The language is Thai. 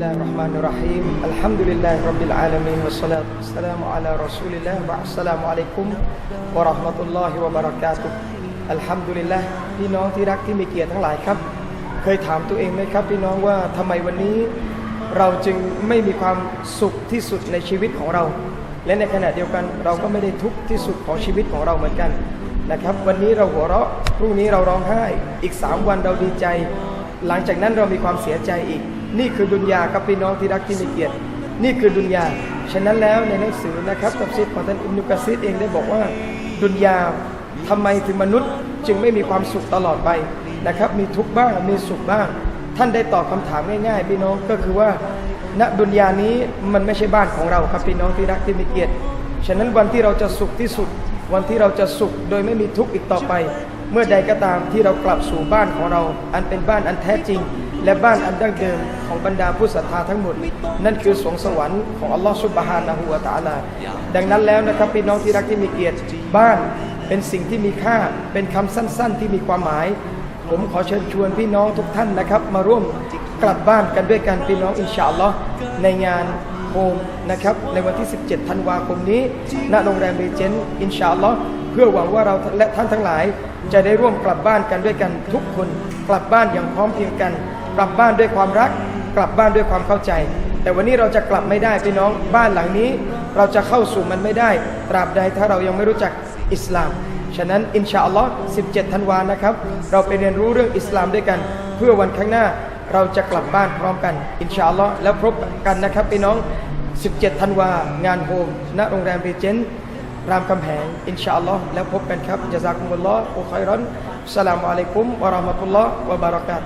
الرحمن الرحيم الحمد لله رب العالمين والصلاة والسلام على رسول الله والسلام عليكم ورحمة الله وبركاته الحمد لله พี่น้องที่รักที่มีเกียรติทั้งหลายครับ เคยถามตัวเองไหมครับพี่น้องว่าทำไมวันนี้ เราจึงไม่มีความสุขที่สุดในชีวิตของเรา และในขณะเดียวกันเราก็ไม่ได้ทุกข์ที่สุดของชีวิตของเราเหมือนกันนะครับ วันนี้เราหัวเราะพรุ่งนี้เราร้องไห้ อีก 3 วันเราดีใจ หลังจากนั้นเรามีความเสียใจอีก นี่คือดุนยาครับพี่น้องที่รักที่มีเกียรติ นี่คือดุนยา ฉะนั้นแล้วในหนังสือนะครับตัฟซีรของท่านอิบนุกะซีรเองได้บอกว่า ดุนยาทำไมถึงมนุษย์จึงไม่มีความสุขตลอดไปนะครับ มีทุกข์บ้างมีสุขบ้าง ท่านได้ตอบคำถามง่ายๆ พี่น้องก็คือว่าณดุนยานี้มันไม่ใช่บ้านของเราครับพี่น้องที่รักที่มีเกียรติ ฉะนั้นวันที่เราจะสุขที่สุด วันที่เราจะสุขโดยไม่มีทุกข์อีกต่อไป เมื่อใดก็ตามที่เรากลับสู่บ้านของเรา อันเป็นบ้านอันแท้จริง และบ้านอันดั้งเดิมของบรรดาผู้ศรัทธาทั้งหมด นั่นคือสวงสวรรค์ของอัลลอฮฺสุบฮานะฮูวะตาลาดังนั้นแล้วนะครับพี่น้องที่รักที่มีเกียรติบ้านเป็นสิ่งที่มีค่าเป็นคำสั้น ๆ ที่มีความหมาย ผมขอเชิญชวนพี่น้องทุกท่านนะครับ มาร่วมกลับบ้านกันด้วยกันพี่น้องอินชาอัลลอฮ์ในงานโฮมนะครับในวันที่ 17 ธันวาคมนี้ ณโรงแรมเรเจนต์อินชาอัลลอฮ์เพื่อหวังว่าเราและท่านทั้งหลาย จะได้ร่วมกลับบ้านกันด้วยกันทุกคนกลับบ้านอย่างพร้อมเพรียงกัน กลับบ้านด้วยความรัก กลับบ้านด้วยความเข้าใจ แต่วันนี้เราจะกลับไม่ได้พี่น้องบ้านหลังนี้ เราจะเข้าสู่มันไม่ได้ ตราบใดถ้าเรายังไม่รู้จักอิสลาม ฉะนั้นอินชาอัลลอฮ์17 ธันวานะครับ เราไปเรียนรู้เรื่องอิสลามด้วยกัน เพื่อวันข้างหน้าเราจะกลับบ้านพร้อมกัน อินชาอัลลอฮ์แล้วพบกันนะครับพี่น้อง 17 ธันวางานโฮมณโรงแรมเรเจนต์รามคำแหงอินชาอัลลอฮ์แล้วพบกันครับจาซากุมุลลอฮ์อุคัยรอนสลามอะลัยกุมวะราะห์มะตุลลอฮ์วะบารากาตุ